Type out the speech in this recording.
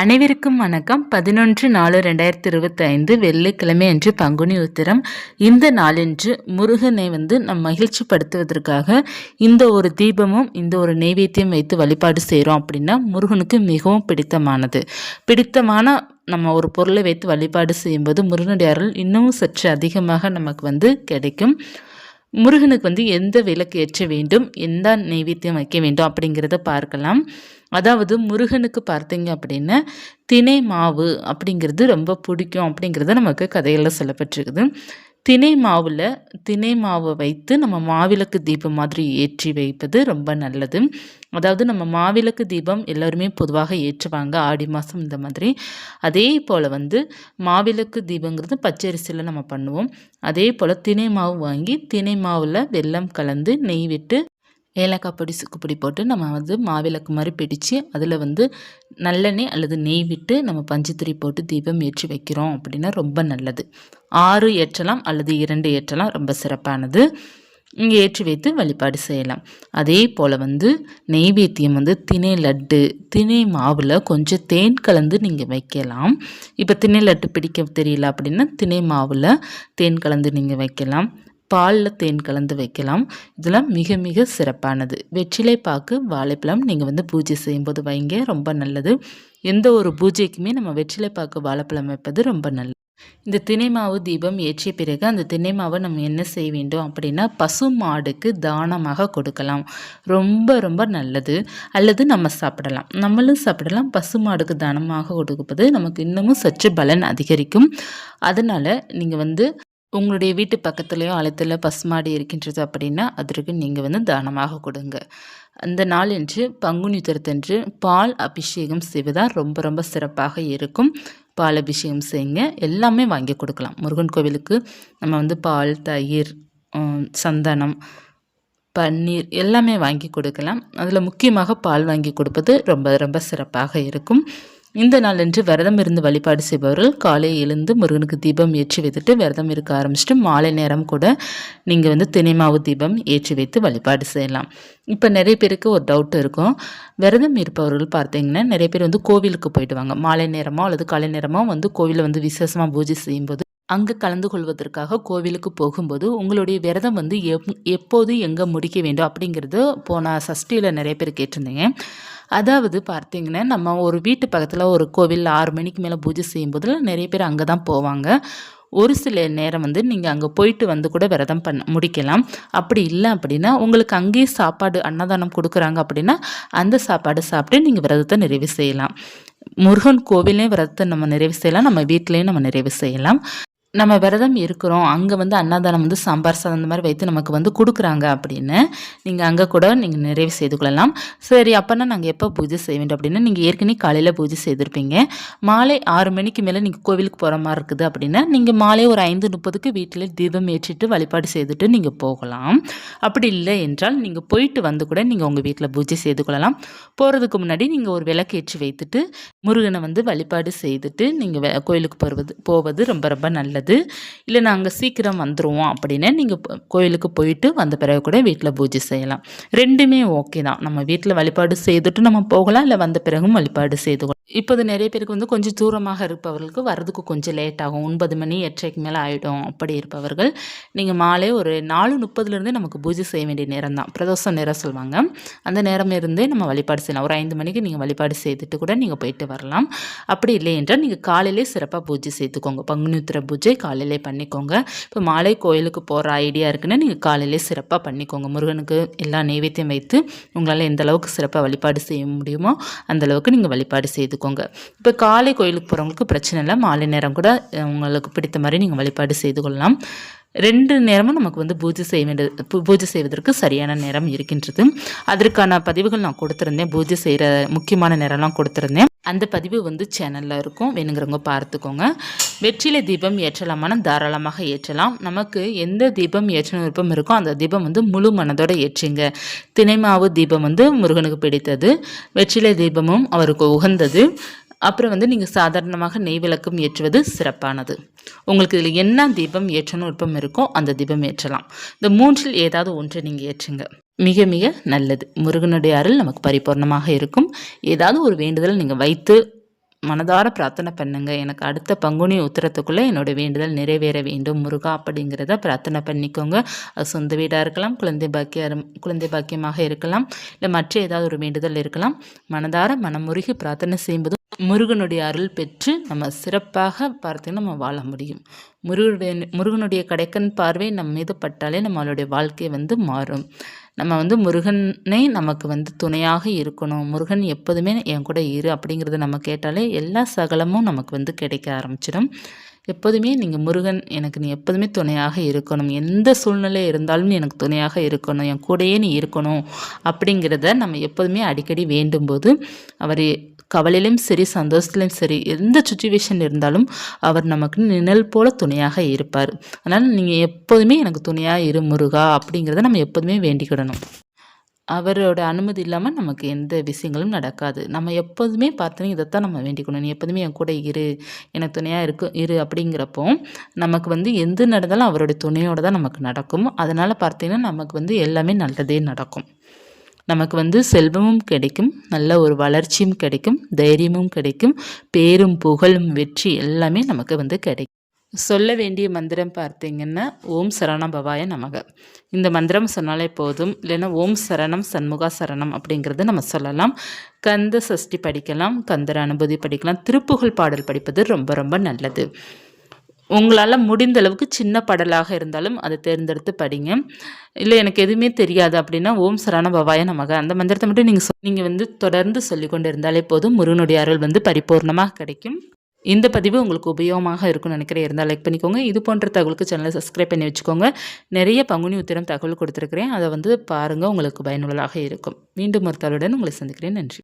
அனைவருக்கும் வணக்கம். பதினொன்று நாலு ரெண்டாயிரத்தி இருபத்தைந்து வெள்ளிக்கிழமை அன்று பங்குனி உத்திரம். இந்த நாளன்று முருகனை வந்து நம் மகிழ்ச்சிப்படுத்துவதற்காக இந்த ஒரு தீபமும் இந்த ஒரு நெய்வேத்தியம் வைத்து வழிபாடு செய்கிறோம் அப்படின்னா முருகனுக்கு மிகவும் பிடித்தமானது. பிடித்தமான நம்ம ஒரு பொருளை வைத்து வழிபாடு செய்யும்போது முருகனுடைய அருள் இன்னமும் சற்று அதிகமாக நமக்கு வந்து கிடைக்கும். முருகனுக்கு வந்து எந்த விளக்கு ஏற்ற வேண்டும் எந்த நைவேத்தியம் வைக்க வேண்டும் அப்படிங்கிறத பார்க்கலாம். அதாவது முருகனுக்கு பார்த்தீங்க அப்படின்னா தினை மாவு அப்படிங்கிறது ரொம்ப பிடிக்கும் அப்படிங்கிறத நமக்கு கதைகளில் சொல்லப்பட்டிருக்குது. தினை மாவில் தினை மாவை வைத்து நம்ம மாவிளக்கு தீபம் மாதிரி ஏற்றி வைப்பது ரொம்ப நல்லது. அதாவது நம்ம மாவிளக்கு தீபம் எல்லோருமே பொதுவாக ஏற்றுவாங்க ஆடி மாதம் இந்த மாதிரி. அதே போல் வந்து மாவிளக்கு தீபங்கிறது பச்சரிசியில் நம்ம பண்ணுவோம். அதே போல் தினை மாவு வாங்கி தினை மாவில் வெல்லம் கலந்து நெய் விட்டு ஏலக்காய் பொடி சுக்குப்பொடி போட்டு நம்ம வந்து மாவிளக்கு மாதிரி பிடிச்சு அதில் வந்து நல்லெண்ணெய் அல்லது நெய் விட்டு நம்ம பஞ்சுத்திரி போட்டு தீபம் ஏற்றி வைக்கிறோம் அப்படின்னா ரொம்ப நல்லது. ஆறு ஏற்றலாம் அல்லது இரண்டு ஏற்றலாம் ரொம்ப சிறப்பானது. இங்கே ஏற்றி வைத்து வழிபாடு செய்யலாம். அதே போல் வந்து நெய்வேத்தியம் வந்து திணை லட்டு திணை மாவில் கொஞ்சம் தேன் கலந்து நீங்கள் வைக்கலாம். இப்போ திணை லட்டு பிடிக்க தெரியல அப்படின்னா திணை மாவில் தேன் கலந்து நீங்கள் வைக்கலாம். பாலில் தேன் கலந்து வைக்கலாம். இதெல்லாம் மிக மிக சிறப்பானது. வெற்றிலை பாக்கு வாழைப்பழம் நீங்கள் வந்து பூஜை செய்யும்போது வைங்க. ரொம்ப நல்லது. எந்த ஒரு பூஜைக்குமே நம்ம வெற்றிலை பாக்கு வாழைப்பழம் வைப்பது ரொம்ப நல்லது. இந்த தினை மாவு தீபம் ஏற்றிய பிறகு அந்த தினை மாவை நம்ம என்ன செய்ய வேண்டும் அப்படின்னா பசு மாடுக்கு தானமாக கொடுக்கலாம். ரொம்ப ரொம்ப நல்லது. அல்லது நம்ம சாப்பிடலாம். நம்மளும் சாப்பிடலாம். பசு மாடுக்கு தானமாக கொடுப்பது நமக்கு இன்னமும் சற்று பலன் அதிகரிக்கும். அதனால் நீங்கள் வந்து உங்களுடைய வீட்டு பக்கத்துலேயோ அழுத்தில் பசுமாடு இருக்கின்றது அப்படின்னா அதற்கு நீங்கள் வந்து தானமாக கொடுங்க. அந்த நாளன்று பங்குனி உத்தரத்தன்று பால் அபிஷேகம் செய்வதால் ரொம்ப ரொம்ப சிறப்பாக இருக்கும். பால் அபிஷேகம் செய்யுங்க எல்லாமே வாங்கி கொடுக்கலாம். முருகன் கோவிலுக்கு நம்ம வந்து பால் தயிர் சந்தனம் பன்னீர் எல்லாமே வாங்கி கொடுக்கலாம். அதில் முக்கியமாக பால் வாங்கி கொடுப்பது ரொம்ப ரொம்ப சிறப்பாக இருக்கும். இந்த நாளன்று விரதம் இருந்து வழிபாடு செய்பவர்கள் காலை எழுந்து முருகனுக்கு தீபம் ஏற்றி வைத்துட்டு விரதம் இருக்க ஆரம்பிச்சுட்டு மாலை நேரம் கூட நீங்கள் வந்து தினைமாவு தீபம் ஏற்றி வைத்து வழிபாடு செய்யலாம். இப்போ நிறைய பேருக்கு ஒரு டவுட் இருக்கும். விரதம் இருப்பவர்கள் பார்த்தீங்கன்னா நிறைய பேர் வந்து கோவிலுக்கு போயிடுவாங்க மாலை நேரமோ அல்லது காலை நேரமோ வந்து கோவிலில் வந்து விசேஷமாக பூஜை செய்யும்போது அங்கே கலந்து கொள்வதற்காக கோவிலுக்கு போகும்போது உங்களுடைய விரதம் வந்து எப் எப்போது எங்கே முடிக்க வேண்டும் அப்படிங்கிறது போன சஷ்டியில் நிறைய பேர் கேட்டிருந்தீங்க. அதாவது பார்த்தீங்கன்னா நம்ம ஒரு வீட்டு பக்கத்தில் ஒரு கோவில் ஆறு மணிக்கு மேலே பூஜை செய்யும்போதெல்லாம் நிறைய பேர் அங்கே தான் போவாங்க. ஒரு சில நேரம் வந்து நீங்கள் அங்கே போயிட்டு வந்து கூட விரதம் பண்ண முடிக்கலாம். அப்படி இல்லை அப்படின்னா உங்களுக்கு அங்கேயே சாப்பாடு அன்னதானம் கொடுக்குறாங்க அப்படின்னா அந்த சாப்பாடு சாப்பிட்டு நீங்கள் விரதத்தை நிறைவு செய்யலாம். முருகன் கோவிலையும் விரதத்தை நம்ம நிறைவு செய்யலாம். நம்ம வீட்லேயும் நம்ம நிறைவு செய்யலாம். நம்ம விரதம் இருக்கிறோம் அங்கே வந்து அன்னதானம் வந்து சாம்பார் சாதம் அந்த மாதிரி வைத்து நமக்கு வந்து கொடுக்குறாங்க அப்படின்னு நீங்கள் அங்கே கூட நீங்கள் நிறைவு செய்து கொள்ளலாம். சரி அப்போனா நாங்கள் எப்போ பூஜை செய்ய வேண்டும் அப்படின்னா நீங்கள் ஏற்கனவே காலையில் பூஜை செய்திருப்பீங்க. மாலை ஆறு மணிக்கு மேலே நீங்கள் கோவிலுக்கு போகிற மாதிரி இருக்குது அப்படின்னா நீங்கள் மாலை ஒரு ஐந்து முப்பதுக்கு வீட்டில் தீபம் ஏற்றிட்டு வழிபாடு செய்துட்டு நீங்கள் போகலாம். அப்படி இல்லை என்றால் நீங்கள் போயிட்டு வந்து கூட நீங்கள் உங்கள் வீட்டில் பூஜை செய்து கொள்ளலாம். போகிறதுக்கு முன்னாடி நீங்கள் ஒரு விளக்கு ஏற்றி வைத்துட்டு முருகனை வந்து வழிபாடு செய்துட்டு நீங்கள் கோயிலுக்கு போவது போவது ரொம்ப ரொம்ப நல்லது. நல்லது இல்லை நாங்கள் சீக்கிரம் வந்துடுவோம் அப்படின்னு நீங்கள் கோயிலுக்கு போயிட்டு வந்த பிறகு கூட வீட்டில் பூஜை செய்யலாம். ரெண்டுமே ஓகே தான். நம்ம வீட்டில் வழிபாடு செய்துட்டு நம்ம போகலாம் இல்லை வந்த பிறகும் வழிபாடு செய்து இப்போது நிறைய பேருக்கு வந்து கொஞ்சம் தூரமாக இருப்பவர்களுக்கு வரதுக்கு கொஞ்சம் லேட் ஆகும். ஒன்பது மணி எட்டரைக்கு மேலே ஆகிடும் அப்படி இருப்பவர்கள் நீங்கள் மாலை ஒரு நாலு முப்பதுலேருந்தே நமக்கு பூஜை செய்ய வேண்டிய நேரம் தான். பிரதோஷம் நேரம் சொல்லுவாங்க. அந்த நேரம் இருந்தே நம்ம வழிபாடு செய்யலாம். ஒரு ஐந்து மணிக்கு நீங்கள் வழிபாடு செய்துட்டு கூட நீங்கள் போயிட்டு வரலாம். அப்படி இல்லை என்றால் நீங்கள் காலையிலே சிறப்பாக பூஜை செய்துக்கோங்க. பங்குனித்திர பூஜை காலையிலே பண்ணிக்கோங்க. இப்போ மாலை கோயிலுக்கு போகிற ஐடியா இருக்குன்னா நீங்கள் காலையிலே சிறப்பாக பண்ணிக்கோங்க. முருகனுக்கு எல்லா நைவேத்தியம் வைத்து உங்களால் எந்த அளவுக்கு சிறப்பாக வழிபாடு செய்ய முடியுமோ அந்தளவுக்கு நீங்கள் வழிபாடு செய்துக்கோங்க. இப்போ காலை கோயிலுக்கு போகிறவங்களுக்கு பிரச்சனை இல்லை. மாலை நேரம் கூட உங்களுக்கு பிடித்த மாதிரி நீங்கள் வழிபாடு செய்து கொள்ளலாம். ரெண்டு நேரமும் நமக்கு வந்து பூஜை செய்ய வேண்டியது பூஜை செய்வதற்கு சரியான நேரம் இருக்கின்றது. அதற்கான பதிவுகள் நான் கொடுத்துருந்தேன். பூஜை செய்கிற முக்கியமான நேரம்லாம் கொடுத்துருந்தேன். அந்த பதிவு வந்து சேனலில் இருக்கும். வேணுங்கிறவங்க பார்த்துக்கோங்க. வெற்றிலை தீபம் ஏற்றலாமான தாராளமாக ஏற்றலாம். நமக்கு எந்த தீபம் ஏற்றணும் விருப்பம் இருக்கோ அந்த தீபம் வந்து முழு மனதோடு ஏற்றுங்க. தினைமாவு தீபம் வந்து முருகனுக்கு பிடித்தது. வெற்றிலை தீபமும் அவருக்கு உகந்தது. அப்புறம் வந்து நீங்கள் சாதாரணமாக நெய் விளக்கம் ஏற்றுவது சிறப்பானது. உங்களுக்கு இதில் என்ன தீபம் ஏற்றணும் விருப்பம் இருக்கோ அந்த தீபம் ஏற்றலாம். இந்த மூன்றில் ஏதாவது ஒன்றை நீங்கள் ஏற்றுங்க. மிக மிக நல்லது. முருகனுடைய அருள் நமக்கு பரிபூர்ணமாக இருக்கும். ஏதாவது ஒரு வேண்டுதல் நீங்கள் வைத்து மனதார பிரார்த்தனை பண்ணுங்க. எனக்கு அடுத்த பங்குனி உத்தரத்துக்குள்ளே என்னோட வேண்டுதல் நிறைவேற வேண்டும். முருகா அப்படிங்கிறத பிரார்த்தனை பண்ணிக்கோங்க. அது சொந்த வீடாக இருக்கலாம் குழந்தை பாக்கியம் குழந்தை பாக்கியமாக இருக்கலாம் இல்லை மற்ற ஏதாவது ஒரு வேண்டுதல் இருக்கலாம். மனதார மனமுருகி பிரார்த்தனை செய்யும்போது முருகனுடைய அருள் பெற்று நம்ம சிறப்பாக பார்த்தீங்கன்னா நம்ம வாழ முடியும். முருகனுடைய முருகனுடைய கடைக்கண் பார்வை நம்ம மீது பட்டாலே நம்மளுடைய வாழ்க்கை வந்து மாறும். நம்ம வந்து முருகனே நமக்கு வந்து துணையாக இருக்கணும். முருகன் எப்போதுமே என் கூட இரு அப்படிங்கிறத நம்ம கேட்டாலே எல்லா சகலமும் நமக்கு வந்து கிடைக்க ஆரம்பிச்சிடும். எப்போதுமே நீங்கள் முருகன் எனக்கு நீ எப்போதுமே துணையாக இருக்கணும். எந்த சூழ்நிலை இருந்தாலும் நீ எனக்கு துணையாக இருக்கணும். என் கூடயே நீ இருக்கணும் அப்படிங்கிறத நம்ம எப்போதுமே அடிக்கடி வேண்டும்போது அவர் கவலையிலும் சரி சந்தோஷத்துலையும் சரி எந்த சுச்சுவேஷன் இருந்தாலும் அவர் நமக்கு நிழல் போல துணையாக இருப்பார். அதனால் நீங்கள் எப்போதுமே எனக்கு துணையாக இரு முருகா அப்படிங்கிறத நம்ம எப்போதுமே வேண்டிக்கிடணும் அவரோட அனுமதி இல்லாமல் நமக்கு எந்த விஷயங்களும் நடக்காது. நம்ம எப்போதுமே பார்த்தோன்னா இதைத்தான் நம்ம வேண்டிக்கணும். நீ எப்போதுமே என் கூட இரு. எனக்கு துணையாக இருக்கு. இரு அப்படிங்கிறப்போ நமக்கு வந்து எது நடந்தாலும் அவரோட துணையோடு தான் நமக்கு நடக்கும். அதனால் பார்த்தீங்கன்னா நமக்கு வந்து எல்லாமே நல்லதே நடக்கும். நமக்கு வந்து செல்வமும் கிடைக்கும். நல்ல ஒரு வளர்ச்சியும் கிடைக்கும். தைரியமும் கிடைக்கும். பேரும் புகழும் வெற்றி எல்லாமே நமக்கு வந்து கிடைக்கும். சொல்ல வேண்டிய மந்திரம் பார்த்தீங்கன்னா ஓம் சரணம் பவாய நமக. இந்த மந்திரம் சொன்னாலே போதும். இல்லைன்னா ஓம் சரணம் சண்முகா சரணம் அப்படிங்கிறத நம்ம சொல்லலாம். கந்த சஷ்டி படிக்கலாம் கந்தர் அனுபூதி படிக்கலாம் திருப்புகழ் பாடல் படிப்பது ரொம்ப ரொம்ப நல்லது. உங்களால் முடிந்த அளவுக்கு சின்ன படலாக இருந்தாலும் அதை தேர்ந்தெடுத்து படிங்க. இல்லை எனக்கு எதுவுமே தெரியாது அப்படின்னா ஓம் சரண பவாய நமக. அந்த மந்திரத்தை மட்டும் நீங்கள் நீங்கள் வந்து தொடர்ந்து சொல்லிக்கொண்டு இருந்தாலே போதும். முருகனுடைய அருள் வந்து பரிபூர்ணமாக கிடைக்கும். இந்த பதிவு உங்களுக்கு உபயோகமாக இருக்கும்னு நினைக்கிறேன். இருந்தால் லைக் பண்ணிக்கோங்க. இது போன்ற தகவலுக்கு சேனலை சப்ஸ்கிரைப் பண்ணி வச்சுக்கோங்க. நிறைய பங்குனி உத்திரம் தகவல் கொடுத்துருக்குறேன். அதை வந்து பாருங்கள் உங்களுக்கு பயனுள்ளதாக இருக்கும். மீண்டும் ஒரு தகவலுடன் உங்களை சந்திக்கிறேன். நன்றி.